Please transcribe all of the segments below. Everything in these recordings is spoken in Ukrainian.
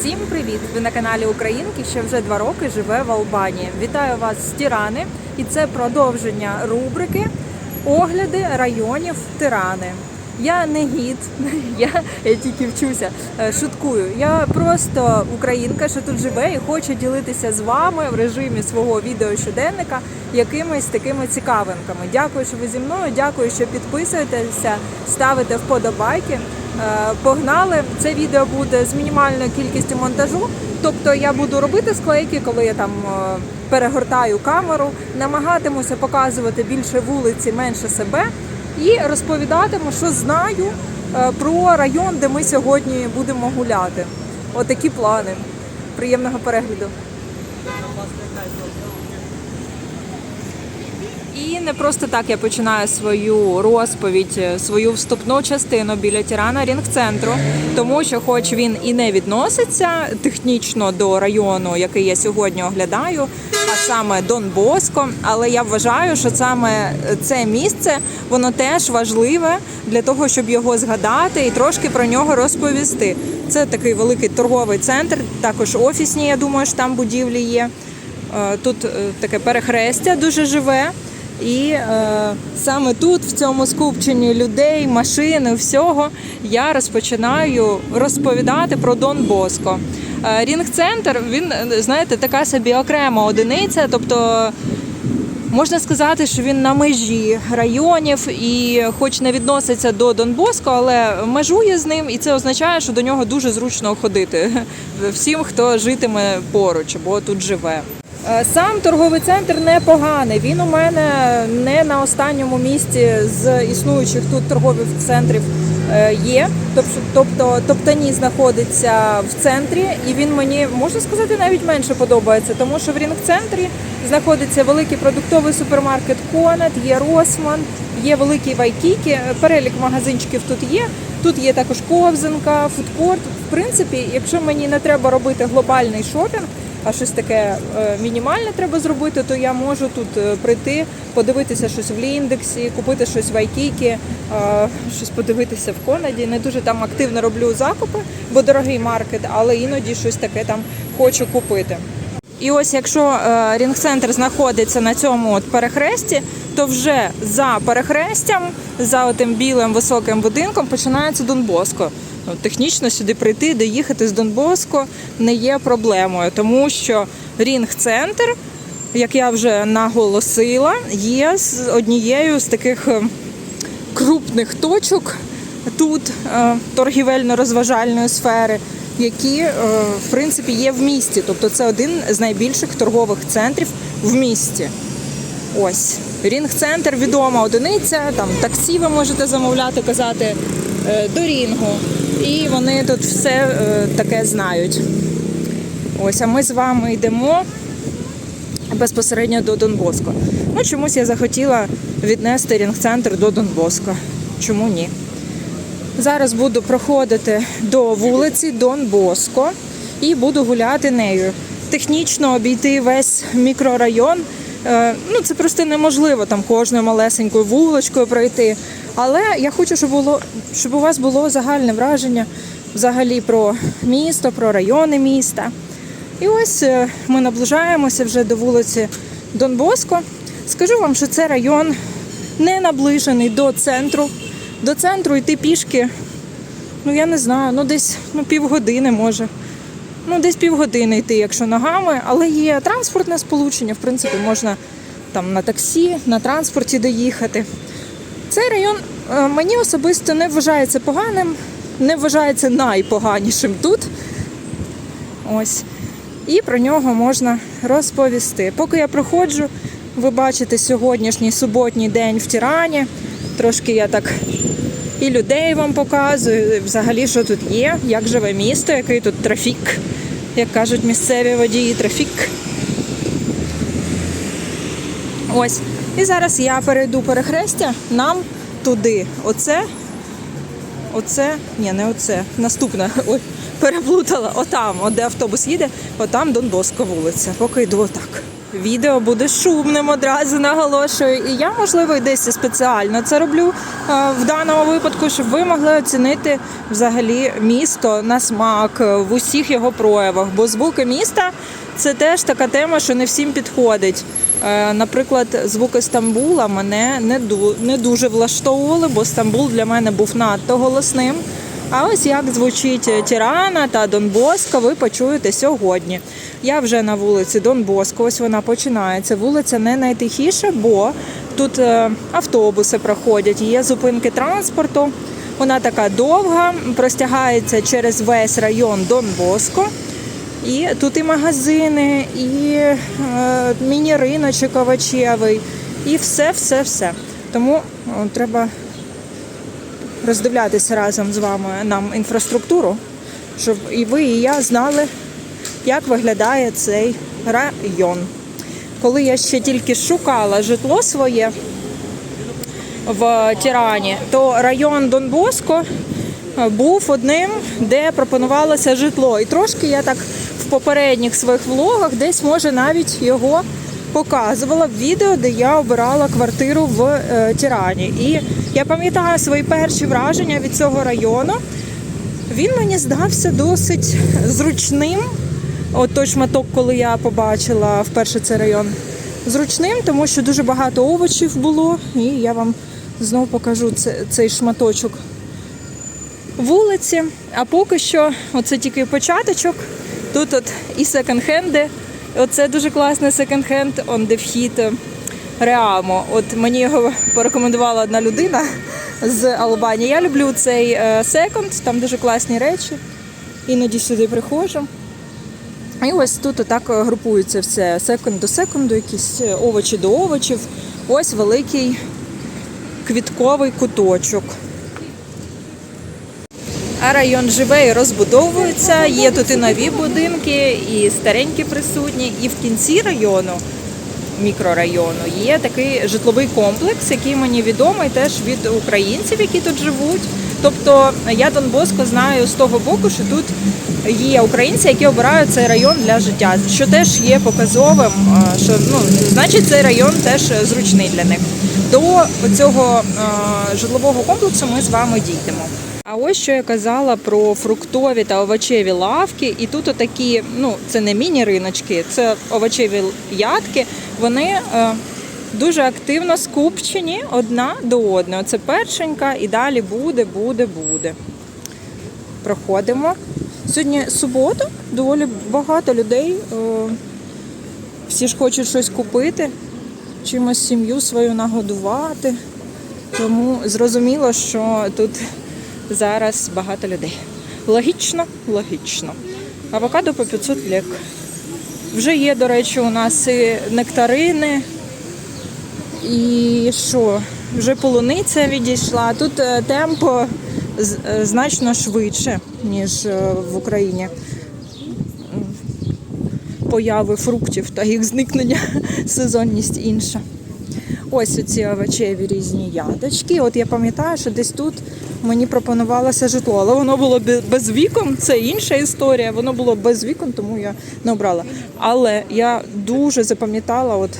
Всім привіт! Ви на каналі Українки, що вже два роки живе в Албанії. Вітаю вас з Тірани, і це продовження рубрики Огляди районів Тирани. Я не гід, я, я тільки вчуся, е, шуткую. Я просто українка, що тут живе, і хочу ділитися з вами в режимі свого відеощоденника якимись такими цікавинками. Дякую, що ви зі мною. Дякую, що підписуєтеся, ставите вподобайки. Е, Погнали! Це відео буде з мінімальною кількістю монтажу. Тобто я буду робити склейки, коли я там е, перегортаю камеру, намагатимуся показувати більше вулиці, менше себе, і розповідатиму, що знаю е, про район, де ми сьогодні будемо гуляти. Отакі плани. Приємного перегляду. І не просто так я починаю свою розповідь, е, свою вступну частину біля Тірана Рінг-центру, тому що, хоч він і не відноситься технічно до району, який я сьогодні оглядаю, а саме Дон Боско, але я вважаю, що саме це місце воно теж важливе для того, щоб його згадати і трошки про нього розповісти. Це такий великий торговий центр, також офісні. Я думаю, що там будівлі є. Е, Тут е, таке перехрестя дуже живе. І е, саме тут, в цьому скупченні людей, машин, всього, я розпочинаю розповідати про Дон Боско. Е, Рінг-центр, він, е, знаєте, така собі окрема одиниця, тобто можна сказати, що він на межі районів і, хоч не відноситься до Дон Боско, але межує з ним, і це означає, що до нього дуже зручно ходити всім, хто житиме поруч або тут живе. Е, Сам торговий центр непоганий. Він у мене не на останньому місці з існуючих тут торгових центрів е, є. Тобто, тобто Топтані знаходиться в центрі, і він мені можна сказати навіть менше подобається, тому що в рінг-центрі знаходиться великий продуктовий супермаркет Конет, є Росман, є великий Вайкікі. Перелік магазинчиків тут є. Тут є також ковзанка, фудкорт. В принципі, якщо мені не треба робити глобальний шопінг а щось таке е, мінімальне треба зробити, то я можу тут е, прийти, подивитися щось в Ліндексі, купити щось в Айкікі, е, щось подивитися в Конаді. Не дуже там активно роблю закупи, бо дорогий маркет, але іноді щось таке там хочу купити. І ось якщо рінг-центр знаходиться на цьому от перехресті, то вже за перехрестям, за тим білим високим будинком починається Дон Боско. Ну, Технічно сюди прийти, доїхати з Дон Боско не є проблемою, тому що рінг-центр, як я вже наголосила, є однією з таких е, крупних точок тут е, торгівельно-розважальної сфери, які е, в принципі є в місті. Тобто це один з найбільших торгових центрів в місті. Ось рінг-центр відома одиниця. Там таксі ви можете замовляти, казати е, до рінгу. І вони тут все е, таке знають. Ось, а ми з вами йдемо безпосередньо до Донбоско. Ну, чомусь я захотіла віднести рінг-центр до Донбоско. Чому ні? Зараз буду проходити до вулиці Дон Боско і буду гуляти нею. Технічно обійти весь мікрорайон. е, Ну, це просто неможливо там кожною малесенькою вуличкою пройти. Але я хочу, щоб було, щоб у вас було загальне враження взагалі про місто, про райони міста. І ось е, ми наближаємося вже до вулиці Дон Боско. Скажу вам, що це район не наближений до центру. До центру йти пішки, ну я не знаю, ну десь ну, півгодини може. Ну, десь півгодини йти, якщо ногами, але є транспортне сполучення, в принципі, можна там на таксі, на транспорті доїхати. Цей район е, мені особисто не вважається поганим, не вважається найпоганішим тут. Ось. І про нього можна розповісти. Поки я проходжу, ви бачите сьогоднішній суботній день в Тірані. Трошки я так і людей вам показую, взагалі, що тут є, як живе місто, який тут трафік, як кажуть місцеві водії, трафік. Ось. І зараз я перейду перехрестя нам туди. Оце. Оце. Ні, не оце. Наступне. Ой, переплутала. Отам, от де автобус їде, отам Дон Боско вулиця. Поки йду отак. Відео буде шумним одразу наголошую. І я, можливо, і десь спеціально це роблю е, в даному випадку, щоб ви могли оцінити взагалі місто на смак е, в усіх його проявах. Бо звуки міста це теж така тема, що не всім підходить. Е, Наприклад, звуки Стамбула мене не дуже влаштовували, бо Стамбул для мене був надто голосним. А ось як звучить Тірана та Дон Боско, ви почуєте сьогодні. Я вже на вулиці Дон Боско, ось вона починається. Вулиця не найтихіша, бо тут е, автобуси проходять, є зупинки транспорту. Вона така довга, простягається через весь район Дон Боско. І тут і магазини, і е, міні-риночок овочевий, і все, все, все. Тому треба роздивлятися разом з вами нам інфраструктуру, щоб і ви, і я знали, як виглядає цей район. Коли я ще тільки шукала житло своє в Тірані, то район Дон Боско е, був одним, де пропонувалося житло. І трошки я так в попередніх своїх влогах десь може навіть його показувала в відео, де я обирала квартиру в е, Тірані. І я пам'ятаю свої перші враження від цього району. Він мені здався досить зручним. От той шматок, коли я побачила вперше цей район. Зручним, тому що дуже багато овочів було, і я вам знову покажу цей шматочок вулиці. А поки що, оце тільки початочок. Тут от і секонд-хенди. Оце дуже класний секонд-хенд, он де вхід Реамо. От мені його порекомендувала одна людина з Албанії. Я люблю цей е, секонд, там дуже класні речі. Іноді сюди приходжу. І ось тут отак групується все секонд до секунду, якісь е, овочі до овочів. Ось великий квітковий куточок. А район живе і розбудовується. Є тут і нові будинки, і старенькі присутні. І в кінці району, мікрорайону, є такий житловий комплекс, який мені відомий теж від українців, які тут живуть. Тобто я Дон Боско знаю з того боку, що тут є українці, які обирають цей район для життя, що теж є показовим, що ну значить цей район теж зручний для них. До цього житлового комплексу ми з вами дійдемо. А ось що я казала про фруктові та овочеві лавки, і тут отакі, ну це не міні-риночки, це овочеві ядки. Вони е, дуже активно скупчені одна до одної. Це першенька, і далі буде, буде, буде. Проходимо. Сьогодні субота, доволі багато людей. е, Всі ж хочуть щось купити, чимось сім'ю свою нагодувати. Тому зрозуміло, що тут зараз багато людей. Логічно, логічно. Авокадо по 500 лек. Вже є, до речі, у нас і нектарини. І що? Вже полуниця відійшла. Тут е, темпо е, значно швидше, ніж е, в Україні. Появи фруктів та їх зникнення, сезонність інша. Ось оці овочеві різні ядочки. От я пам'ятаю, що десь тут мені пропонувалося житло, але воно було без вікон. Це інша історія. Воно було без вікон, тому я не обрала. Але я дуже запам'ятала от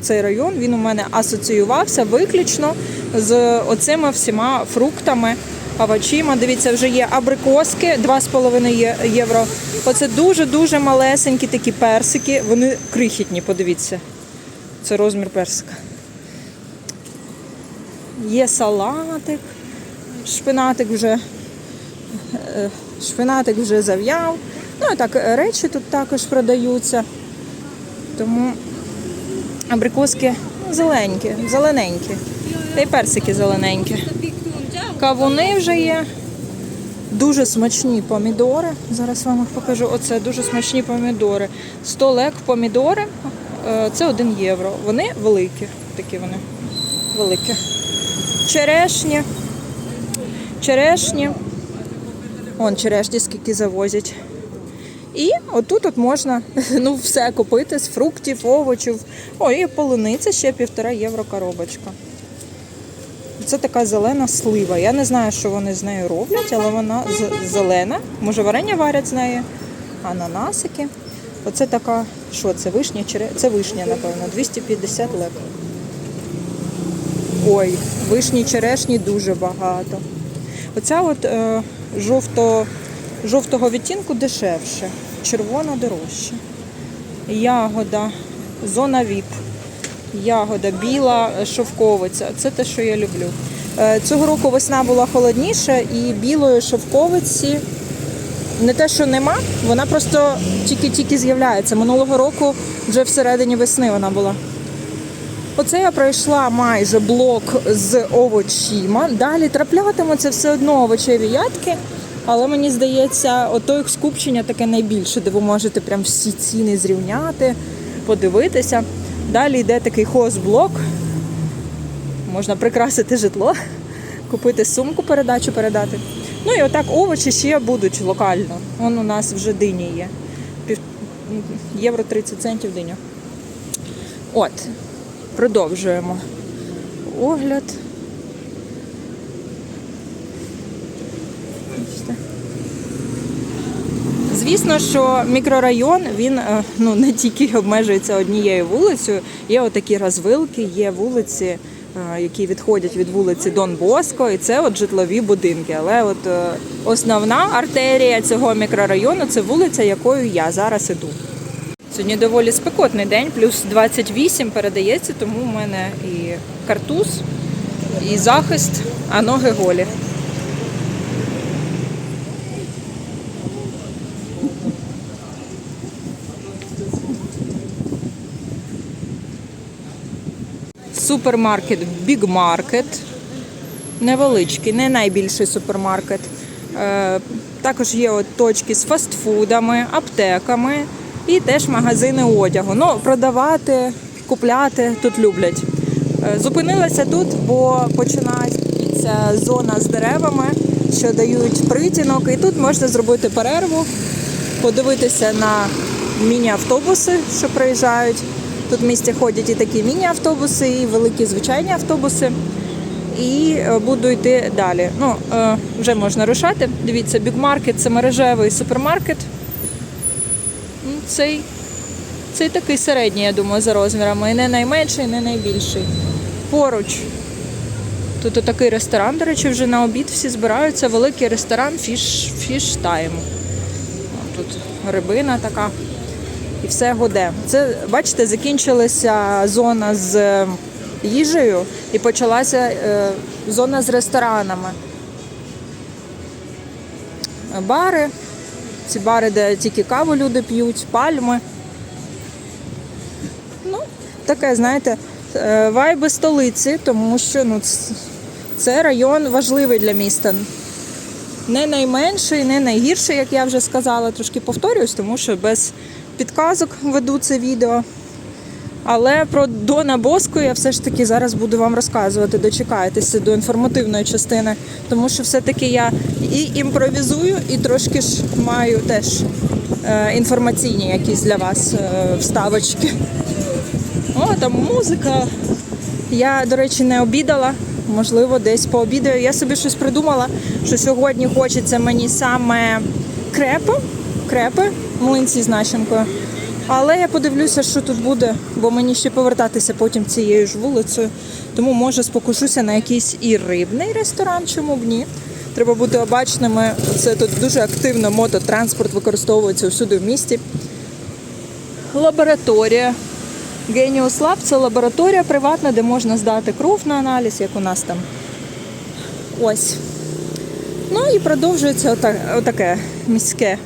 цей район. Він у мене асоціювався виключно з оцими всіма фруктами. Овочима, дивіться, вже є абрикоски 2,5 є- євро. Оце дуже-дуже малесенькі такі персики. Вони крихітні, подивіться. Це розмір персика. Є салатик, шпинатик вже, е, шпинатик вже зав'яв. Ну і так, речі тут також продаються. Тому абрикоски зеленькі, зелененькі. Та й персики зелененькі. Кавуни вже є. Дуже смачні помідори. Зараз вам їх покажу. Оце дуже смачні помідори. 100 лек помідори. е, Це 1 євро. Вони великі. Такі вони великі. Черешні. Черешні. Вон черешні скільки завозять. І отут от можна ну, все купити з фруктів, овочів. О, і полуниця ще півтора євро коробочка. Це така зелена слива. Я не знаю, що вони з нею роблять, але вона зелена. Може, варення варять з неї, ананасики. Оце така Що це? Вишня? Це вишня, напевно. 250 леп. Ой, вишні черешні дуже багато. Оця от е, жовто, жовтого відтінку дешевше, червона дорожче. Ягода, зона віп. Ягода біла, е, шовковиця. Це те, що я люблю. Е, Цього року весна була холодніша і білої шовковиці не те, що нема, вона просто тільки-тільки з'являється. Минулого року вже всередині весни вона була. Оце я пройшла майже блок з овочима. Далі траплятимуться все одно овочеві ядки, але мені здається, ото їх скупчення таке найбільше, де ви можете прям всі ціни зрівняти, подивитися. Далі йде такий хозблок. Можна прикрасити житло, купити сумку, передачу передати. Ну і отак овочі ще будуть локально. Вон у нас вже дині є. Євро 30 центів диня. От, продовжуємо огляд. Звісно, що мікрорайон він е, ну не тільки обмежується однією вулицею. Є отакі розвилки, є вулиці, е, які відходять від вулиці Дон Боско, і це от житлові будинки. Але от е, основна артерія цього мікрорайону це вулиця, якою я зараз іду. Сьогодні доволі спекотний день, плюс 28 передається, тому в мене і картуз, і захист, а ноги голі. Супермаркет Big Market. Невеличкий, не найбільший супермаркет. Е, також є от точки з фастфудами, аптеками і теж магазини одягу. Ну, продавати, купляти тут люблять. Е, зупинилася тут, бо починається зона з деревами, що дають притінок, і тут можна зробити перерву, подивитися на міні-автобуси, що приїжджають. Тут в місті ходять і такі міні-автобуси, і великі звичайні автобуси. І е, буду йти далі. Ну, е, вже можна рушати. Дивіться, бігмаркет це мережевий супермаркет. Цей, цей такий середній, я думаю, за розмірами. І не найменший, і не найбільший. Поруч. Тут такий ресторан, до речі, вже на обід всі збираються. Великий ресторан Fish, Time. Тут рибина така. І все гуде. Це, бачите, закінчилася зона з їжею і почалася е, зона з ресторанами. Бари, ці бари, де тільки каву люди п'ють, пальми. Ну, таке, знаєте, е, вайби столиці, тому що ну, це район важливий для міста. Не найменший, не найгірший, як я вже сказала, трошки повторююсь, тому що без підказок веду це відео. Але про Дона Боско я все ж таки зараз буду вам розказувати. Дочекайтеся до інформативної частини, тому що все-таки я і імпровізую, і трошки ж маю теж е, інформаційні якісь для вас е, вставочки. О, там музика. Я, до речі, не обідала. Можливо, десь пообідаю. Я собі щось придумала, що сьогодні хочеться мені саме крепи, крепи, млинці з начинкою. Але я подивлюся, що тут буде, бо мені ще повертатися потім цією ж вулицею. Тому може спокушуся на якийсь і рибний ресторан, чому б ні. Треба бути обачними. Це тут дуже активно мототранспорт використовується всюди в місті. Лабораторія. Genius Lab – це лабораторія приватна, де можна здати кров на аналіз, як у нас там. Ось. Ну і продовжується ота- отаке міське.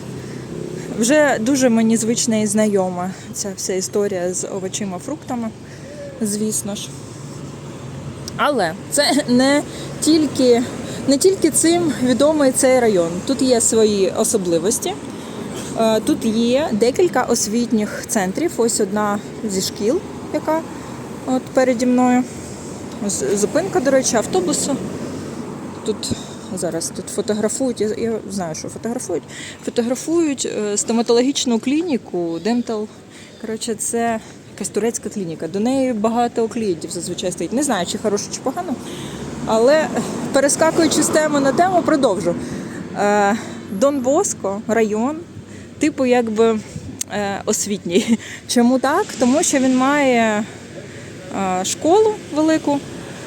Вже дуже мені звична і знайома ця вся історія з овочима, фруктами, звісно ж. Але це не тільки, не тільки цим відомий цей район. Тут є свої особливості. Е, Тут є декілька освітніх центрів. Ось одна зі шкіл, яка от переді мною. Зупинка, до речі, автобусу. Тут зараз тут фотографують, я, я знаю, що фотографують. Фотографують е, стоматологічну клініку, Dental. Коротше, це якась турецька клініка. До неї багато клієнтів зазвичай стоїть. Не знаю, чи хорошо, чи погано. Але перескакуючи з теми на тему, продовжу. Е, Дон Боско, район, типу, якби е, освітній. Чому так? Тому що він має школу велику,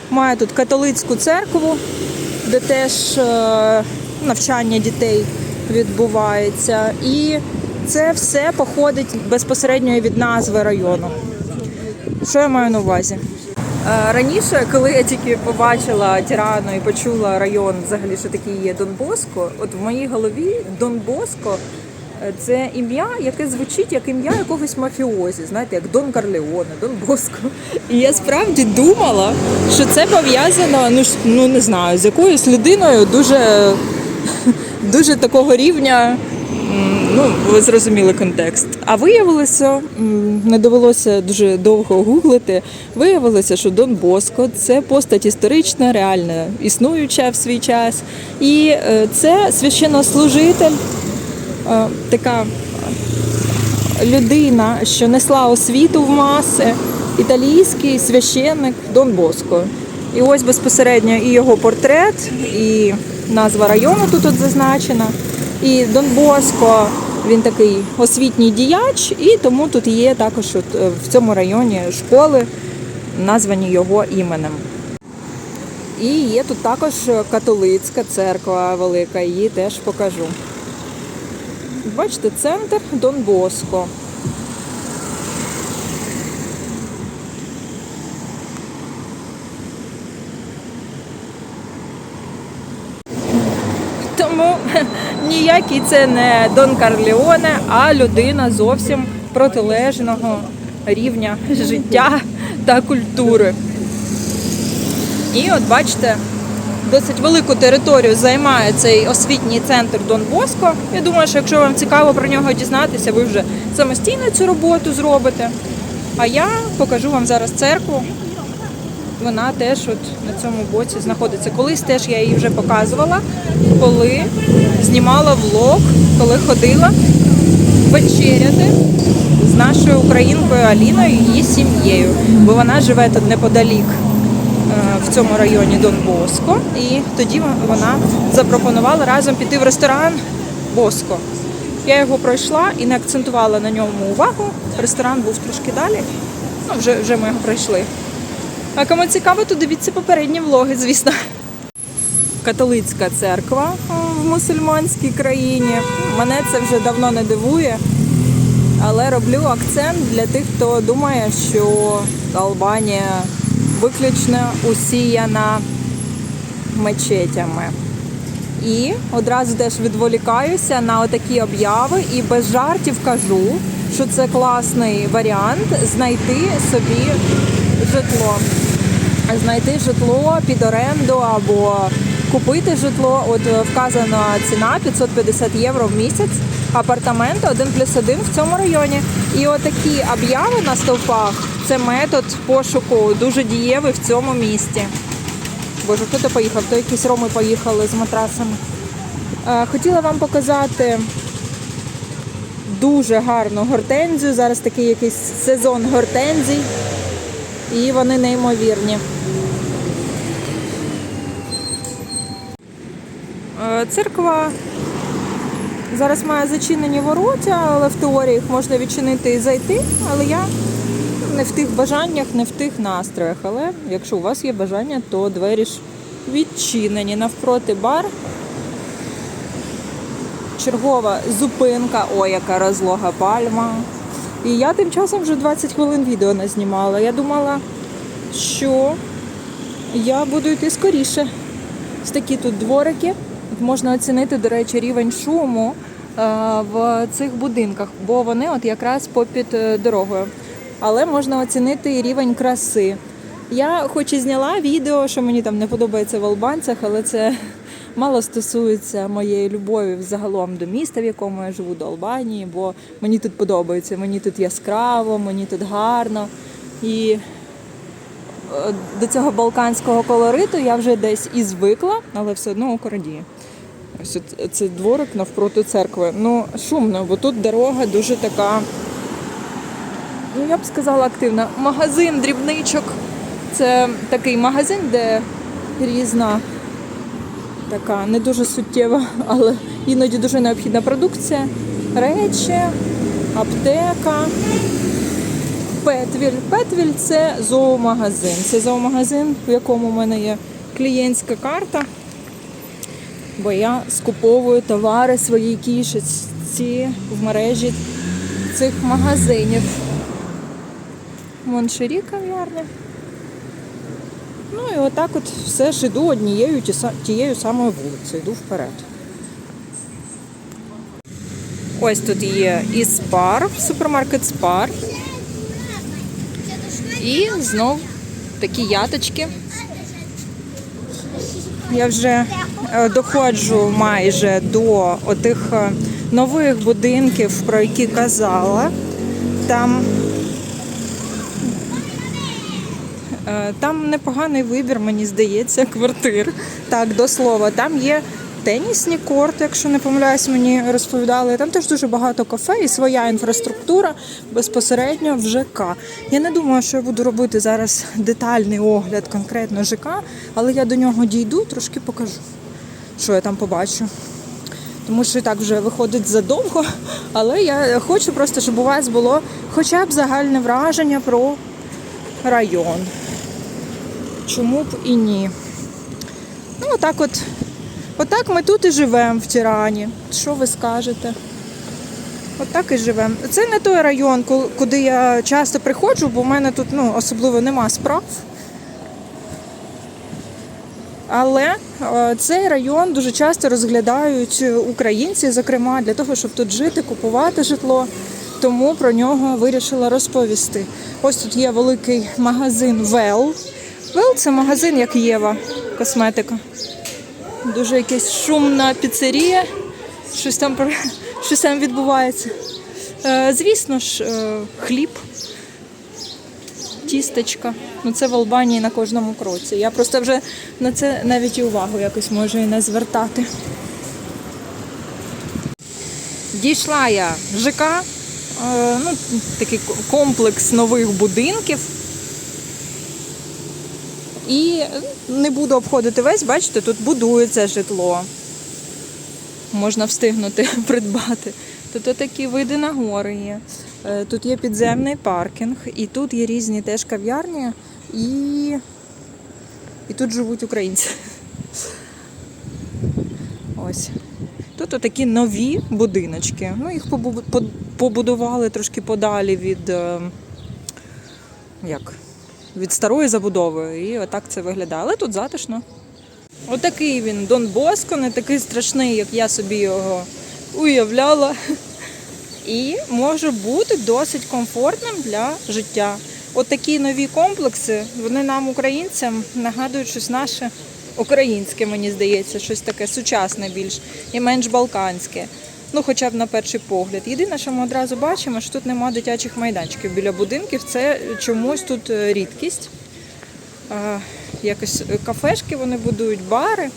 має тут католицьку церкву, де теж е, навчання дітей відбувається. І це все походить безпосередньо від назви району. Що я маю на увазі? Е, Раніше, коли я тільки побачила Тірану і почула район, взагалі, що такий є Донбоско, от в моїй голові Дон Боско е, це ім'я, яке звучить як ім'я якогось мафіозі, знаєте, як Дон Карлеоне, Дон Боско. І я справді думала, що це пов'язано, ну, ну не знаю, з якоюсь людиною дуже, дуже такого рівня. Ну, ви зрозуміли контекст. А виявилося, не довелося дуже довго гуглити. Виявилося, що Дон Боско це постать історична, реальна, існуюча в свій час. І е, це священнослужитель, така людина, що несла освіту в маси, італійський священник Дон Боско. І ось безпосередньо і його портрет, і назва району тут от зазначена. І Дон Боско він такий освітній діяч, і тому тут є також от, е, в цьому районі школи, названі його іменем. І є тут також католицька церква велика, її теж покажу. Бачите, центр Дон Боско. Тому ніякий це не Дон Карлеоне, а людина зовсім протилежного рівня життя та культури. І от бачите, досить велику територію займає цей освітній центр Дон Боско. Я думаю, що якщо вам цікаво про нього дізнатися, ви вже самостійно цю роботу зробите. А я покажу вам зараз церкву. Вона теж от на цьому боці знаходиться. Колись теж я її вже показувала, коли знімала влог, коли ходила вечеряти з нашою українкою Аліною і її сім'єю, бо вона живе тут неподалік в цьому районі Дон Боско. І тоді вона запропонувала разом піти в ресторан Боско. Я його пройшла і не акцентувала на ньому увагу. Ресторан був трошки далі. Ну, вже, вже ми його пройшли. А кому цікаво, то дивіться попередні влоги, звісно. Католицька церква в мусульманській країні. Мене це вже давно не дивує. Але роблю акцент для тих, хто думає, що Албанія виключно усіяна мечетями. І одразу теж відволікаюся на отакі обяви і без жартів кажу, що це класний варіант знайти собі житло. Знайти житло під оренду або купити житло. От е, вказана ціна 550 євро в місяць. Апартаменти 1 плюс 1 в цьому районі. І отакі обяви на стовпах це метод пошуку дуже дієвий в цьому місті. Боже, хто то поїхав? То якісь роми поїхали з матрасами. Е, Хотіла вам показати дуже гарну гортензію. Зараз такий якийсь сезон гортензій. І вони неймовірні. Е, Церква зараз має зачинені ворота, але в теорії їх можна відчинити і зайти. Але я не в тих бажаннях, не в тих настроях. Але якщо у вас є бажання, то двері ж відчинені. Навпроти бар. Чергова зупинка. Ой, яка розлога пальма. І я тим часом вже 20 хвилин відео не знімала. Я думала, що я буду йти скоріше. Ось такі тут дворики. Можна оцінити, до речі, рівень шуму е, в цих будинках, бо вони от якраз попід е, дорогою. Але можна оцінити рівень краси. Я хоч і зняла відео, що мені там не подобається в албанцях, але це мало стосується моєї любові взагалом до міста, в якому я живу, до Албанії, бо мені тут подобається, мені тут яскраво, мені тут гарно. І е, до цього балканського колориту я вже десь і звикла, але все одно око радіє. Ось це дворик навпроти церкви. Ну, шумно, бо тут дорога дуже така, ну я б сказала, активна. Магазин дрібничок. Це такий магазин, де різна така не дуже суттєва, але іноді дуже необхідна продукція. Речі, аптека. Петвіль. Петвіль це зоомагазин. Це зоомагазин, в якому в мене є клієнтська карта. Бо я скуповую товари своїй кішечці в мережі цих магазинів. Моншері кав'ярня. Ну і отак от все ж іду однією тією самою вулицею, йду вперед. Ось тут є і спар, супермаркет спар. І знов такі яточки. Я вже е, доходжу майже до отих е, нових будинків, про які казала. Там, е, там непоганий вибір, мені здається, квартир. Так, до слова, там є тенісні корти, якщо не помиляюсь, мені розповідали. Там теж дуже багато кафе і своя інфраструктура безпосередньо в ЖК. Я не думаю, що я буду робити зараз детальний огляд конкретно ЖК, але я до нього дійду, трошки покажу, що я там побачу. Тому що і так вже виходить задовго, але я хочу просто, щоб у вас було хоча б загальне враження про район. Чому б і ні? Ну, отак от. Отак ми тут і живемо в Тірані. Що ви скажете? Отак і живемо. Це не той район, куди я часто приходжу, бо в мене тут ну, особливо нема справ. Але е, цей район дуже часто розглядають українці, зокрема, для того, щоб тут жити, купувати житло. Тому про нього вирішила розповісти. Ось тут є великий магазин Вел. Вел це магазин, як Єва, косметика. Дуже якась шумна піцерія. Щось там, щось там відбувається. Е, звісно ж, е, хліб, тістечка. Ну це в Албанії на кожному кроці. Я просто вже на це навіть і увагу якось можу і не звертати. Дійшла я ЖК, е, ну, такий комплекс нових будинків. І не буду обходити весь, бачите, тут будується житло. Можна встигнути придбати. Тут такі види на гори є. Е, Тут є підземний паркінг, і тут є різні теж кав'ярні, і, і тут живуть українці. Ось. Тут такі нові будиночки. Ну, їх побудували трошки подалі від, е, як, від старої забудови. І отак це виглядає. Але тут затишно. Отакий він Дон Боско, не такий страшний, як я собі його уявляла. І може бути досить комфортним для життя. Отакі нові комплекси, вони нам, українцям, нагадують щось наше українське, мені здається, щось таке сучасне більш і менш балканське. Ну, хоча б на перший погляд. Єдине, що ми одразу бачимо, що тут нема дитячих майданчиків біля будинків. Це чомусь тут е, рідкість. Якось е, кафешки вони будують, бари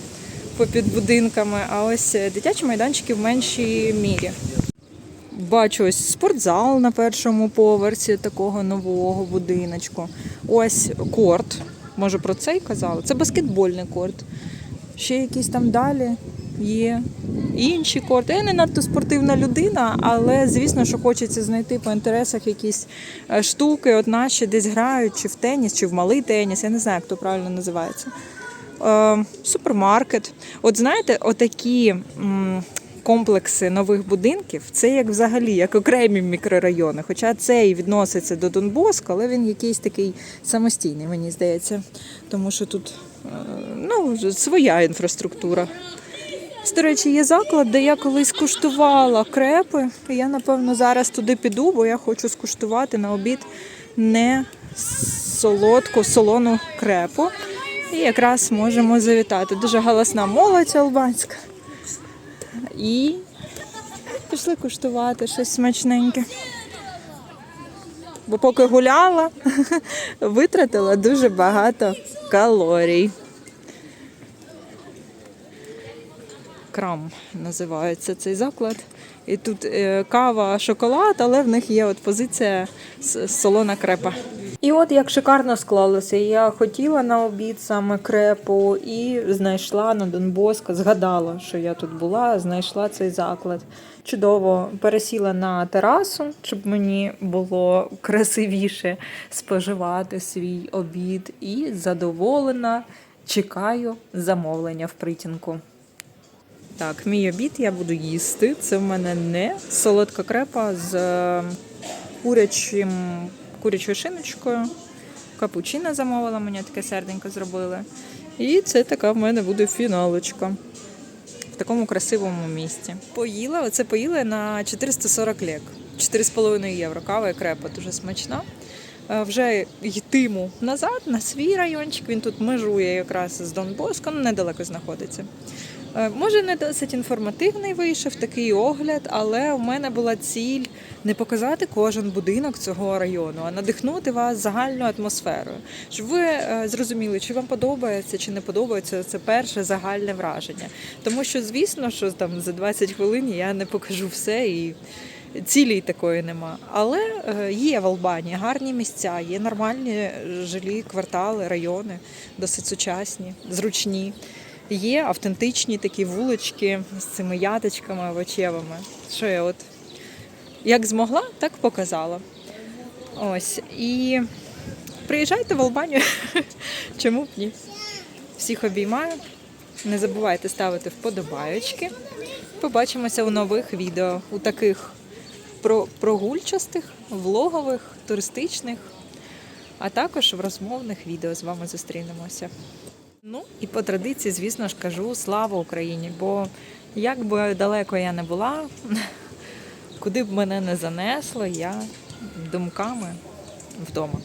попід будинками, а ось е, дитячі майданчики в меншій мірі. Бачу ось спортзал на першому поверсі такого нового будиночку. Ось корт. Може про це й казали? Це баскетбольний корт. Ще якісь там далі є інші корти. Я не надто спортивна людина, але звісно, що хочеться знайти по інтересах якісь е, штуки. От наші десь грають, чи в теніс, чи в малий теніс. Я не знаю, як то правильно називається. Е, супермаркет. От знаєте, отакі. Комплекси нових будинків це як взагалі як окремі мікрорайони. Хоча цей відноситься до Донбоску, але він якийсь такий самостійний, мені здається. Тому що тут е, ну, своя інфраструктура. До речі, є заклад, де я колись куштувала крепи. Я, напевно, зараз туди піду, бо я хочу скуштувати на обід не солодку, солону крепу. І якраз можемо завітати. Дуже галасна молодь албанська. І пішли куштувати щось смачненьке. Бо поки гуляла, витратила дуже багато калорій. Крам називається цей заклад. І тут е, кава, шоколад, але в них є от позиція с- солона крепа. І от як шикарно склалося. Я хотіла на обід саме крепу і знайшла на Дон Боско, згадала, що я тут була, знайшла цей заклад. Чудово пересіла на терасу, щоб мені було красивіше споживати свій обід. І задоволена чекаю замовлення в притінку. Так, мій обід я буду їсти. Це в мене не солодка крепа з е, курячим, курячою шиночкою. Капучино замовила, мені таке серденько зробили. І це така в мене буде фіналочка. В такому красивому місці. Поїла, оце поїла на 440 лек. 4,5 євро. Кава і крепа дуже смачна. Е, Вже йтиму назад на свій райончик. Він тут межує якраз з Дон Боском, недалеко знаходиться. Е, Може, не досить інформативний вийшов такий огляд, але у мене була ціль не показати кожен будинок цього району, а надихнути вас загальною атмосферою. Щоб ви е, зрозуміли, чи вам подобається, чи не подобається це перше загальне враження. Тому що, звісно, що там за 20 хвилин я не покажу все і. Цілі такої нема. Але е, є в Албанії гарні місця, є нормальні жилі квартали, райони, досить сучасні, зручні. Є автентичні такі вулички з цими яточками овочевими. Що я от як змогла, так показала. Ось. І приїжджайте в Албанію. Чому б ні? Всіх обіймаю. Не забувайте ставити вподобайочки. Побачимося у нових відео, у таких про- прогульчастих, влогових, туристичних, а також в розмовних відео з вами зустрінемося. Ну і по традиції, звісно ж, кажу слава Україні, бо як би далеко я не була, куди б мене не занесло, я думками вдома.